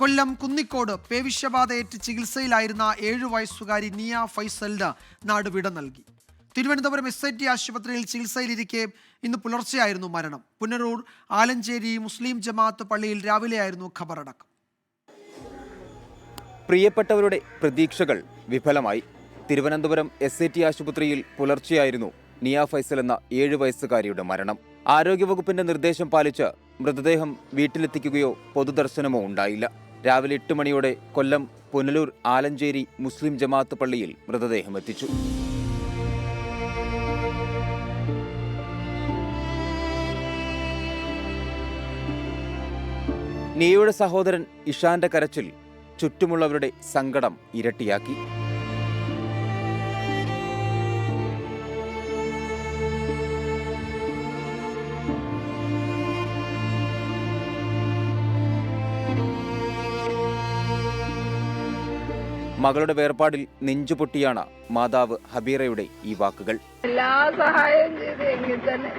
കൊല്ലം കുന്നിക്കോട് പേവിഷ്യബാധയേറ്റ് ചികിത്സയിലായിരുന്ന ഏഴു വയസ്സുകാരി നിയ ഫൈസലിന് നാട് വിട നൽകി. തിരുവനന്തപുരം എസ് ഐ ടി ആശുപത്രിയിൽ ചികിത്സയിലിരിക്കെ ഇന്ന് പുലർച്ചെയായിരുന്നു മരണം. പുനരൂർ ആലഞ്ചേരി മുസ്ലിം ജമാഅത്ത് പള്ളിയിൽ രാവിലെയായിരുന്നു ഖബറടക്കം. പ്രിയപ്പെട്ടവരുടെ പ്രതീക്ഷകൾ വിഫലമായി. തിരുവനന്തപുരം എസ് ഐ ടി ആശുപത്രിയിൽ പുലർച്ചെയായിരുന്നു നിയ ഫൈസൽ എന്ന ഏഴു വയസ്സുകാരിയുടെ മരണം. ആരോഗ്യവകുപ്പിന്റെ നിർദ്ദേശം പാലിച്ച് മൃതദേഹം വീട്ടിലെത്തിക്കുകയോ പൊതുദർശനമോ ഉണ്ടായില്ല. രാവിലെ എട്ട് മണിയോടെ കൊല്ലം പുനലൂർ ആലഞ്ചേരി മുസ്ലിം ജമാഅത്ത് പള്ളിയിൽ മൃതദേഹം എത്തിച്ചു. നിയയുടെ സഹോദരൻ ഇഷാന്റെ കരച്ചിൽ ചുറ്റുമുള്ളവരുടെ സങ്കടം ഇരട്ടിയാക്കി. മകളുടെ വേർപാടിൽ നെഞ്ചുപൊട്ടിയാണ് മാതാവ് ഹബീറയുടെ ഈ വാക്കുകൾ. എല്ലാ സഹായം ചെയ്ത് എങ്കിൽ തന്നെ.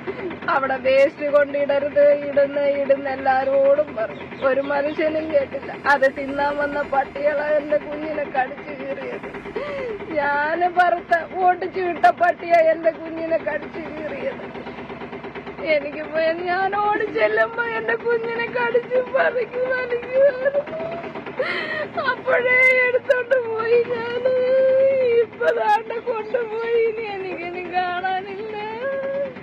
അവിടെ വേസ്റ്റ് കൊണ്ടിടരുത് ഇടുന്ന ഇടുന്ന എല്ലാരോടും പറഞ്ഞു. ഒരു മനുഷ്യനും കേട്ടില്ല. അത് തിന്നാൻ വന്ന പട്ടികളെ എന്റെ കുഞ്ഞിനെ കടിച്ചു കീറിയത്. ഞാൻ പറത്ത ഓടിച്ചു വിട്ട പട്ടിയ എന്റെ കുഞ്ഞിനെ കടിച്ചു കീറിയത്. എനിക്ക് ഞാൻ ഞാൻ ഓടിച്ചെല്ലുമ്പോ എന്റെ കുഞ്ഞിനെ കടിച്ചു പറിക്കു വലിക്കുമായിരുന്നു അപ്പോഴേ എടുത്തോണ്ട് പോയി ഞാൻ ഇപ്പതാണ്ട് കൊണ്ടുപോയി കാണാനില്ല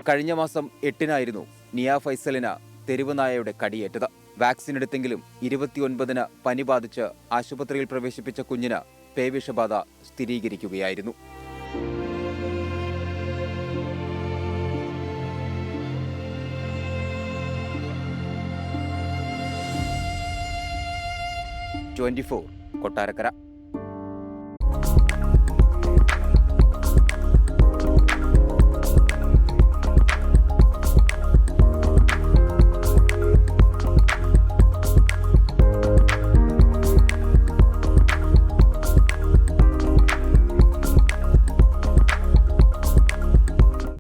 കഴിഞ്ഞ മാസം എട്ടിനായിരുന്നു നിയ ഫൈസലിന് തെരുവ് നായയുടെ കടിയേറ്റത്. വാക്സിൻ എടുത്തെങ്കിലും ഇരുപത്തിയൊൻപതിന് പനി ബാധിച്ച് ആശുപത്രിയിൽ പ്രവേശിപ്പിച്ച കുഞ്ഞിന് പേവിഷബാധ സ്ഥിരീകരിക്കുകയായിരുന്നു. Twenty four Kottarakkara